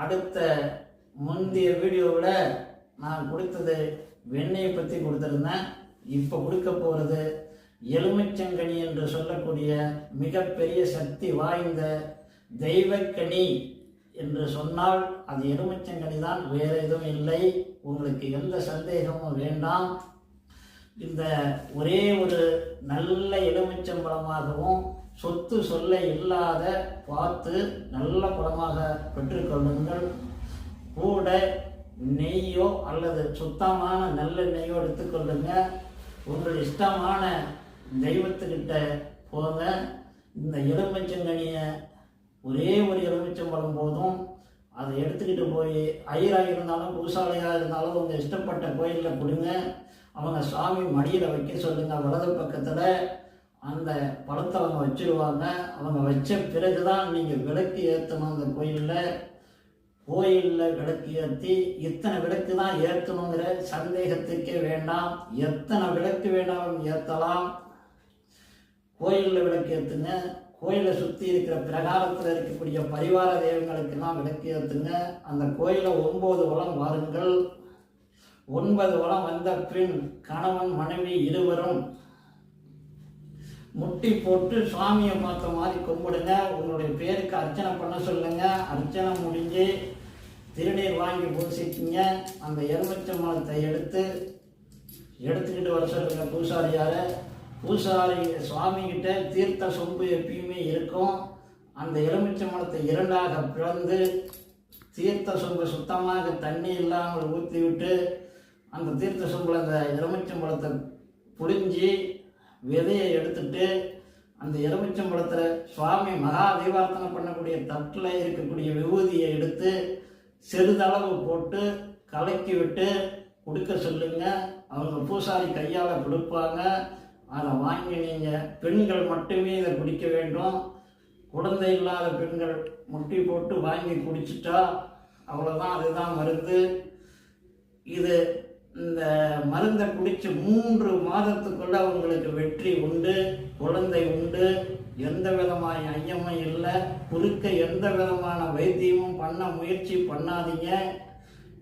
அடுத்த முந்தைய வீடியோவில் நான் கொடுத்தது வெண்ணெயை பற்றி கொடுத்துருந்தேன். இப்போ கொடுக்க போகிறது எலுமிச்சங்கனி என்று சொல்லக்கூடிய மிகப்பெரிய சக்தி வாய்ந்த தெய்வக்கனி என்று சொன்னால் அது எலுமிச்சங்கனி தான் வேறு எதுவும் இல்லை. உங்களுக்கு எந்த சந்தேகமும் வேண்டாம். இந்த ஒரே ஒரு நல்ல எலுமிச்சம்பழமாகவும் சொத்து சொல்ல இல்லாத பார்த்து நல்ல படமாக பெற்றுக்கொள்ளுங்கள் கூட நெய்யோ அல்லது சுத்தமான நல்ல நெய்யோ எடுத்துக்கொள்ளுங்க உங்கள் இஷ்டமான தெய்வத்துக்கிட்ட போங்க. இந்த எலுமிச்சங்கனியை ஒரே ஒரு எலுமிச்சம்பழம் போதும். அதை எடுத்துக்கிட்டு போய் ஐயராக இருந்தாலும் பூசாலையாக இருந்தாலும் உங்கள் இஷ்டப்பட்ட கோயிலில் கொடுங்க. அவங்க சாமி மடியில் வைக்க சொல்லுங்கள் வலது பக்கத்தில். அந்த படத்தை அவங்க வச்சிருவாங்க. அவங்க வச்ச பிறகு தான் நீங்கள் விளக்கு ஏற்றணும் அந்த கோயிலில். கோயிலில் விளக்கு ஏற்றி இத்தனை விளக்கு தான் ஏற்றணுங்கிற சந்தேகத்துக்கே வேண்டாம். எத்தனை விளக்கு வேணாலும் ஏற்றலாம் கோயிலில் விளக்கு ஏற்றுங்க கோயிலை சுற்றி இருக்கிற பிரகாரத்தில் இருக்கக்கூடிய பரிவார தெய்வங்களுக்கெல்லாம் விளக்கு ஏற்றுங்க அந்த கோயிலை ஒன்பது வளம் வாருங்கள். ஒன்பது வளம் வந்த பின் கணவன் மனைவி இருவரும் முட்டி போட்டு சுவாமியை பார்த்த மாதிரி கும்பிடுங்க. உங்களுடைய பேருக்கு அர்ச்சனை பண்ண சொல்லுங்க. அர்ச்சனை முடிஞ்சு திருநீர் வாங்கி பூசிக்கிங்க. அந்த எலுமிச்சம்பழத்தை எடுத்து எடுத்துக்கிட்டு வர சொல்லுங்க பூசாரியார. பூசாரி சுவாமிகிட்ட தீர்த்த சொம்பு எப்பயுமே இருக்கும். அந்த எலுமிச்சம்பழத்தை இரண்டாக பிளந்து தீர்த்த சொம்பு சுத்தமாக தண்ணி இல்லாமல் ஊற்றி விட்டு அந்த தீர்த்த சொம்பில் அந்த எலுமிச்சம்பழத்தை புழிஞ்சி விதையை எடுத்துட்டு அந்த எலுமிச்சம்பழத்தில் சுவாமி மகா தீபார்த்தனை பண்ணக்கூடிய தட்டில் இருக்கக்கூடிய விபூதியை எடுத்து சிறிதளவு போட்டு கலக்கி விட்டு கொடுக்க சொல்லுங்க. அவங்க பூசாரி கையால் கொடுப்பாங்க. அதை வாங்கி நீங்கள் பெண்கள் மட்டுமே இதை குடிக்க வேண்டும். குழந்தை இல்லாத பெண்கள் முட்டி போட்டு வாங்கி குடிச்சிட்டா அவ்வளோதான் அதுதான் மருந்து. இது இந்த மருந்தை குடித்து மூன்று மாதத்துக்குள்ள அவங்களுக்கு வெற்றி உண்டு குழந்தை உண்டு. எந்த விதமான ஐயமும் இல்லை. குறுக்க எந்த விதமான வைத்தியமும் பண்ண முயற்சி பண்ணாதீங்க.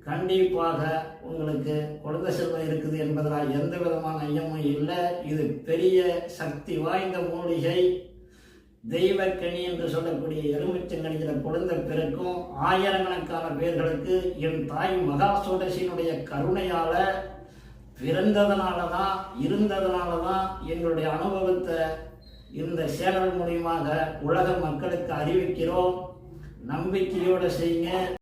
கண்டிப்பாக உங்களுக்கு குழந்தை செல்வம் இருக்குது என்பதனால் எந்த விதமான ஐயமும் இல்லை. இது பெரிய சக்தி வாய்ந்த மூலிகை. தெய்வக்கனி என்று சொல்லக்கூடிய எலுமிச்சங்கனியில் குழந்தை பிறக்கும் ஆயிரக்கணக்கான பேர்களுக்கு என் தாய் மகா சுடசியினுடைய கருணையால பிறந்ததுனால தான் இருந்ததுனால தான் எங்களுடைய அனுபவத்தை இந்த சேனல் மூலியமாக உலக மக்களுக்கு அறிவிக்கிறோம். நம்பிக்கையோடு செய்யுங்க.